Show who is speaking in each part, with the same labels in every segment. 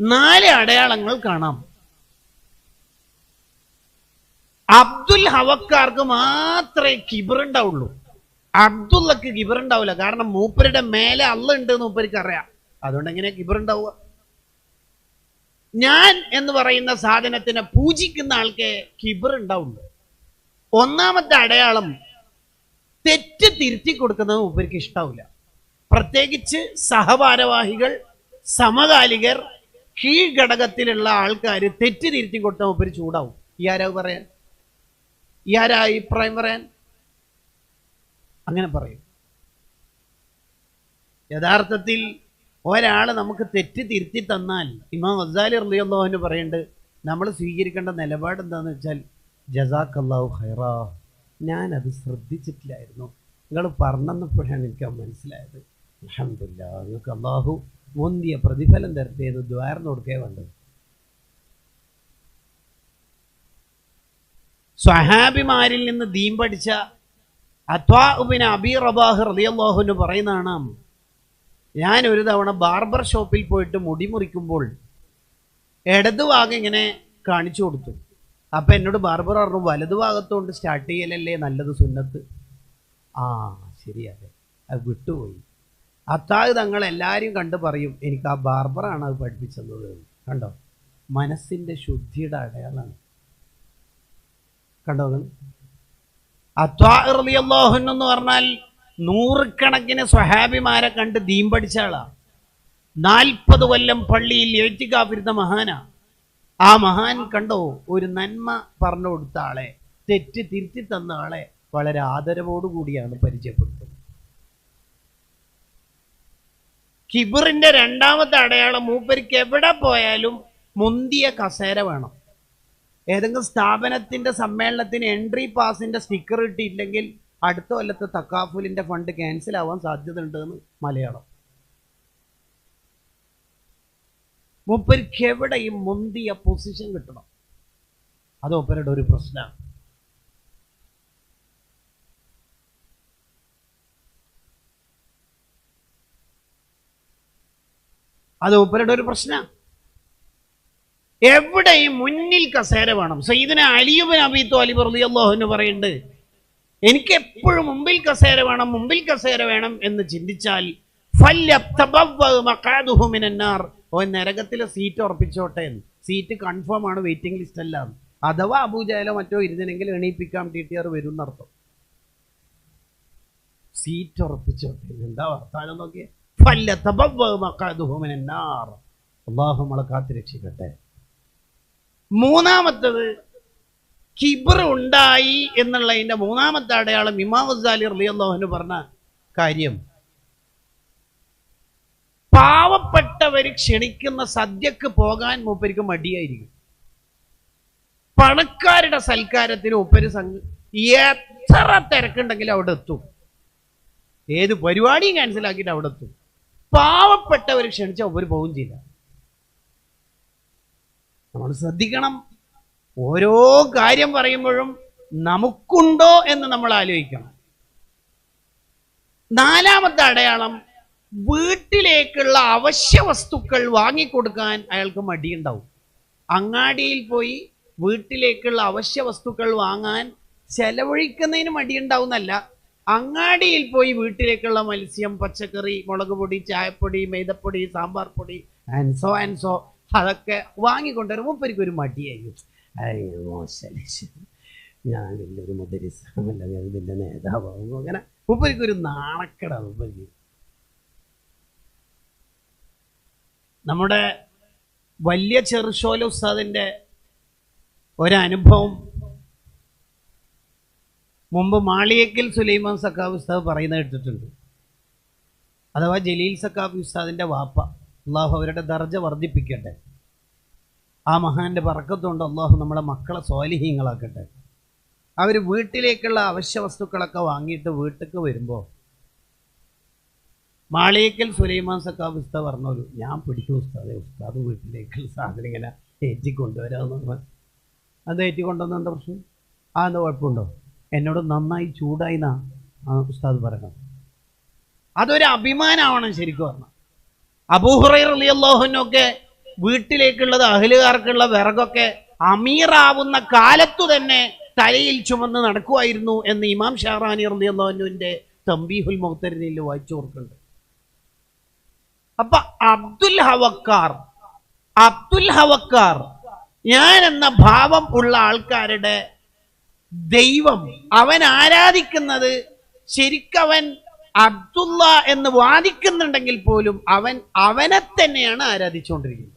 Speaker 1: നാല് അടയാളങ്ങൾ കാണാം. അബ്ദുൽ ഹവക്കാർക്ക് മാത്രമേ കിബറുണ്ടാവുള്ളൂ അബ്ദുള്ളക്ക് കിബറുണ്ടാവില്ല കാരണം മൂപ്പരുടെ മേലെ അള്ള ഉണ്ട് എന്ന് മൂപ്പർക്ക് അറിയാം. അതുകൊണ്ട് എങ്ങനെയാ കിബറുണ്ടാവുക ഞാൻ എന്ന് പറയുന്ന സാധനത്തിനെ പൂജിക്കുന്ന ആൾക്ക് കിബറുണ്ടാവുള്ളൂ ഒന്നാമത്തെ അടയാളം തെറ്റ് തിരുത്തി കൊടുക്കുന്നത് മൂപ്പർക്ക് ഇഷ്ടാവില്ല. പ്രത്യേകിച്ച് സഹഭാരവാഹികൾ സമകാലികർ കീഴ്ഘടകത്തിലുള്ള ആൾക്കാർ തെറ്റ് തിരുത്തി കൊടുത്താൽ മൂപ്പര് ചൂടാവും. ഈ ആരാ പറയാൻ? ഈ ആരാ അഭിപ്രായം പറയാൻ? അങ്ങനെ പറയും. യഥാർത്ഥത്തിൽ ഒരാൾ നമുക്ക് തെറ്റ് തിരുത്തി തന്നാൽ ഇമാം വസാലി അള്ളിയല്ലാഹുവിന് പറയുന്നുണ്ട് നമ്മൾ സ്വീകരിക്കേണ്ട നിലപാട് എന്താണെന്ന് വെച്ചാൽ ജസാഖ് അള്ളാഹു ഹൈറാ ഞാനത് ശ്രദ്ധിച്ചിട്ടില്ലായിരുന്നു. നിങ്ങൾ പറഞ്ഞപ്പോഴാണ് എനിക്ക് മനസ്സിലായത്. അൽഹംദുലില്ലാ നിങ്ങൾക്ക് അള്ളാഹു മുന്തിയ പ്രതിഫലം തരട്ടെ എന്ന് ദ്വാരം കൊടുക്കേ വേണ്ടത്. സ്വഹാബിമാരിൽ നിന്ന് ദീം പഠിച്ച അത്വാബിന് അബി റബാഹ് റളിയല്ലാഹുവിന് പറയുന്നതാണ് ഞാൻ ഒരു തവണ ബാർബർ ഷോപ്പിൽ പോയിട്ട് മുടി മുറിക്കുമ്പോൾ ഇടതുഭാഗം ഇങ്ങനെ കാണിച്ചു കൊടുത്തു. അപ്പം എന്നോട് ബാർബർ പറഞ്ഞു വലതുഭാഗത്തോണ്ട് സ്റ്റാർട്ട് ചെയ്യലല്ലേ നല്ലത് സുന്നത്ത്? ആ ശരിയതെ അത് വിട്ടുപോയി. അത്താഴ് തങ്ങൾ എല്ലാവരും കണ്ട് പറയും എനിക്ക് ആ ബാർബറാണ് അത് പഠിപ്പിച്ചത്. കണ്ടോ? മനസ്സിന്റെ ശുദ്ധിയുടെ അടയാളാണ്. കണ്ടോ അത്വാഹുൻ എന്ന് പറഞ്ഞാൽ നൂറുകണക്കിന് സ്വഹാബിമാരെ കണ്ട് ദീം പഠിച്ച നാൽപ്പത് കൊല്ലം പള്ളിയിൽ ഏറ്റിക്കാപ്പിരുന്ന മഹാനാ. ആ മഹാൻ കണ്ടോ ഒരു നന്മ പറഞ്ഞു കൊടുത്ത ആളെ തെറ്റ് തിരുത്തി തന്ന ആളെ വളരെ ആദരവോടുകൂടിയാണ് പരിചയപ്പെടുത്തുന്നത് കിബിറിന്റെ രണ്ടാമത്തെ അടയാളം മൂപ്പരിക്ക് എവിടെ പോയാലും മുന്തിയ കസേര വേണം. ഏതെങ്കിലും സ്ഥാപനത്തിന്റെ സമ്മേളനത്തിന് എൻട്രി പാസിന്റെ സ്റ്റിക്കർ കിട്ടിയില്ലെങ്കിൽ അടുത്ത കൊല്ലത്തെ തക്കാഫുലിന്റെ ഫണ്ട് ക്യാൻസൽ ആവാൻ സാധ്യത ഉണ്ടെന്ന് മലയാളം മൂപ്പരിക്ക് എവിടെയും മുന്തിയ പൊസിഷൻ കിട്ടണം? അത് ഒപ്പരുടെ ഒരു പ്രശ്നമാണ്. അത് ഉപ്പരുടെ ഒരു പ്രശ്നമാണ് എവിടെയും മുന്നിൽ കസേര വേണം? സയ്യിദിനെ അലിയുബൻ അബി തോലിബ് റളിയല്ലാഹു എന്ന് പറയുന്നുണ്ട് എനിക്ക് എപ്പോഴും മുമ്പിൽ കസേര വേണം മുമ്പിൽ കസേര വേണം എന്ന് ചിന്തിച്ചാൽ ഓ നരകത്തിലെ സീറ്റ് ഉറപ്പിച്ചോട്ടെ എന്ന്. സീറ്റ് കൺഫേം ആണ് വെയിറ്റിംഗ് ലിസ്റ്റ് അല്ല. അഥവാ അബൂജയിലോ മറ്റോ ഇരുന്നെങ്കിൽ എണീപ്പിക്കാം ടി ടി ആർ വരും എന്നർത്ഥം. സീറ്റ് ഉറപ്പിച്ചോട്ടെ എന്താ വർത്താനം നോക്കിയേ? അള്ളാഹു നമ്മളെ കാത്തു രക്ഷിക്കട്ടെ. മൂന്നാമത്തത് കിബർ ഉണ്ടായി എന്നുള്ളതിന്റെ മൂന്നാമത്തെ അടയാളം ഇമാം ഗസാലി പറഞ്ഞ കാര്യം. പാവപ്പെട്ടവർ ക്ഷണിക്കുന്ന സദ്യക്ക് പോകാൻ മൂപ്പരിക്ക് മടിയായിരിക്കും. പണക്കാരുടെ സൽക്കാരത്തിന് ഉപ്പര് സംഘ എത്ര തിരക്കുണ്ടെങ്കിലും അവിടെ എത്തും. ഏത് പരിപാടിയും ക്യാൻസലാക്കിയിട്ട് അവിടെ എത്തും. പാവപ്പെട്ടവർ ക്ഷണിച്ച ഒരു പോവും ചെയ്യില്ല നമ്മൾ ശ്രദ്ധിക്കണം. ഓരോ കാര്യം പറയുമ്പോഴും നമുക്കുണ്ടോ എന്ന് നമ്മൾ ആലോചിക്കണം. നാലാമത്തെ അടയാളം വീട്ടിലേക്കുള്ള അവശ്യ വസ്തുക്കൾ വാങ്ങിക്കൊടുക്കാൻ അയാൾക്ക് മടിയുണ്ടാവും. അങ്ങാടിയിൽ പോയി വീട്ടിലേക്കുള്ള അവശ്യ വസ്തുക്കൾ വാങ്ങാൻ ചെലവഴിക്കുന്നതിന് മടിയുണ്ടാവുന്നല്ല. അങ്ങാടിയിൽ പോയി വീട്ടിലേക്കുള്ള മത്സ്യം പച്ചക്കറി മുളക് പൊടി ചായപ്പൊടി മൈദപ്പൊടി സാമ്പാർ പൊടി ആൻസോ ആൻസോ അതൊക്കെ വാങ്ങിക്കൊണ്ടുവരും. മൂപ്പരിക്ക് ഒരു മടിയായി. അയ്യോ മോശം. ഞാൻ വലിയൊരു മുദരിസമല്ല ഇതിന്റെ നേതാവാകും അങ്ങനെ മൂപ്പരിക്ക് ഒരു നാണക്കട മൂപ്പരിക്ക് നമ്മുടെ വലിയ ചെറുശോല ഉസ്താദിന്റെ ഒരനുഭവം മുമ്പ് മാളിയക്കൽ സുലൈമാൻ സക്കാബ് ഉസ്താദ് പറയുന്നത് കേട്ടിട്ടുണ്ട്. അഥവാ ജലീൽ സക്കാബ് ഉസ്താദിന്റെ വാപ്പ അള്ളാഹു അവരുടെ ദർജ വർദ്ധിപ്പിക്കട്ടെ. ആ മഹാന്റെ പറക്കത്തുകൊണ്ട് അള്ളാഹു നമ്മളെ മക്കളെ സ്വാലിഹീങ്ങളാക്കട്ടെ. അവർ വീട്ടിലേക്കുള്ള അവശ്യ വസ്തുക്കളൊക്കെ വാങ്ങിയിട്ട് വീട്ടിലേക്ക് വരുമ്പോൾ മാളിയേക്കൽ സുലൈമാൻ സക്കാബ് ഉസ്താദ് പറഞ്ഞോളൂ ഞാൻ പിടിക്കും ഉസ്താദെ ഉസ്താദ് വീട്ടിലേക്കുള്ള സാധനം ഇങ്ങനെ ഏറ്റി കൊണ്ടുവരാമെന്ന് പറഞ്ഞു. അത് ഏറ്റി എന്താ പ്രശ്നം? ആ എന്താ കുഴപ്പമുണ്ടോ? എന്നോട് നന്നായി ചൂടായി എന്നാ ആ ഉസ്താദ് പറയണം അതൊരു അഭിമാനമാണ് ശരിക്കും പറഞ്ഞാൽ. അബൂഹുറൈർ അലി അള്ളാഹുനൊക്കെ വീട്ടിലേക്കുള്ളത് അഹലുകാർക്കുള്ള വിറകൊക്കെ അമീറാവുന്ന കാലത്തു തന്നെ തലയിൽ ചുമന്ന് നടക്കുമായിരുന്നു എന്ന് ഇമാം ഷാറാനി റളിയല്ലാഹുവിന്റെ തമ്പീഹുൽ മുഖത്തരിനിൽ വായിച്ചു ഓർക്കുന്നുണ്ട് അപ്പൊ അബ്ദുൽ ഹവക്കാർ അബ്ദുൽ ഹവക്കാർ ഞാൻ എന്ന ഭാവം ഉള്ള ആൾക്കാരുടെ ദൈവം അവൻ ആരാധിക്കുന്നത് ശരിക്കവൻ അബ്ദുള്ള എന്ന് വാദിക്കുന്നുണ്ടെങ്കിൽ പോലും അവൻ അവനെ തന്നെയാണ് ആരാധിച്ചുകൊണ്ടിരിക്കുന്നത്.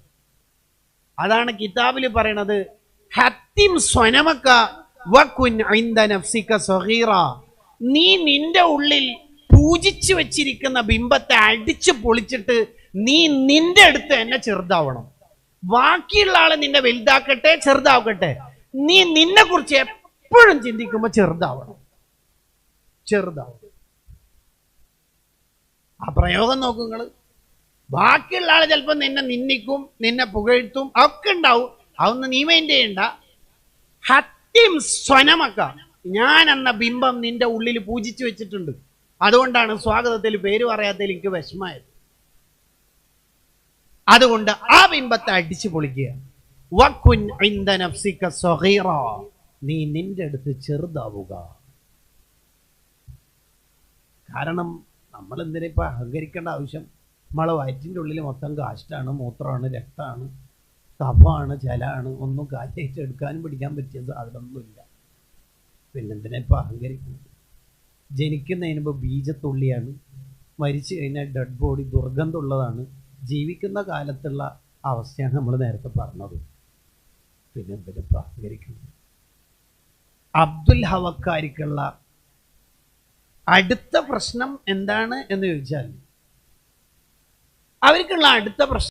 Speaker 1: അതാണ് കിതാബിൽ പറയണത് ഹത്തിം സ്വനമക്ക നീ നിന്റെ ഉള്ളിൽ പൂജിച്ചു വെച്ചിരിക്കുന്ന ബിംബത്തെ അടിച്ചു പൊളിച്ചിട്ട് നീ നിന്റെ അടുത്ത് തന്നെ ചെറുതാവണം. ബാക്കിയുള്ള ആളെ നിന്നെ വലുതാക്കട്ടെ ചെറുതാവട്ടെ. നീ നിന്നെ കുറിച്ച് എപ്പോഴും ചിന്തിക്കുമ്പോൾ ചെറുതാവണം. ചെറുതാവണം. ആ പ്രയോഗം നോക്കും നിങ്ങൾ. ബാക്കിയുള്ള ആൾ ചിലപ്പോൾ നിന്നെ നിന്ദിക്കും നിന്നെ പുകഴ്ത്തും ഒക്കെ ഉണ്ടാവും. അതൊന്നും നീ മൈൻഡ് ചെയ്യണ്ട. ഹത്യം സ്വനമക്ക ഞാൻ എന്ന ബിംബം നിന്റെ ഉള്ളിൽ പൂജിച്ചു വെച്ചിട്ടുണ്ട്. അതുകൊണ്ടാണ് സ്വാഗതത്തിൽ പേര് പറയാത്തതിൽ എനിക്ക് വിഷമായത് അതുകൊണ്ട് ആ ബിംബത്തെ അടിച്ചു പൊളിക്കുക. നീ നിന്റെ അടുത്ത് ചെറുതാവുക. കാരണം നമ്മൾ എന്തിനാ ഇപ്പൊ അഹങ്കരിക്കേണ്ട ആവശ്യം? നമ്മളെ വയറ്റിന്റെ ഉള്ളിൽ മൊത്തം കാഷ്ടാണ് മൂത്രമാണ് രക്തമാണ് കഫമാണ് ജലാണ് ഒന്നും കാറ്റയച്ചെടുക്കാനും എടുക്കാനും പിടിക്കാൻ പറ്റിയ സാധനമൊന്നുമില്ല. പിന്നെന്തിനാ ഇപ്പൊ അഹങ്കരിക്കുന്നത്? ജനിക്കുന്നതിന് ബീജത്തുള്ളിയാണ് മരിച്ചു കഴിഞ്ഞാൽ ഡെഡ് ബോഡി ദുർഗന്ധമുള്ളതാണ്. ജീവിക്കുന്ന കാലത്തുള്ള അവസ്ഥയാണ് നമ്മൾ നേരത്തെ പറഞ്ഞത്. പിന്നെ എന്തിനാ ഇപ്പൊ അഹങ്കരിക്കുന്നത്? അബ്ദുൽ ഹവക്കാരിക്കുള്ള അടുത്ത പ്രശ്നം എന്താണ് എന്ന് ചോദിച്ചാൽ അവർക്കുള്ള അടുത്ത പ്രശ്നം